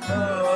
Oh.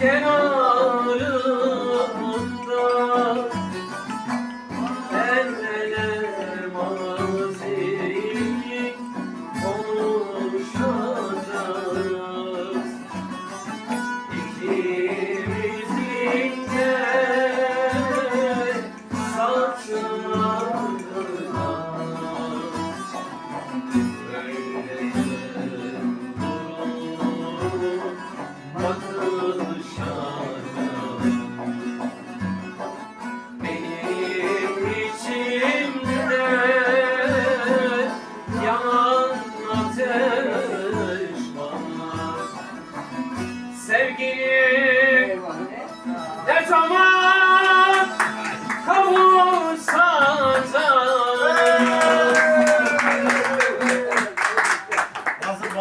Lleno That's all mine.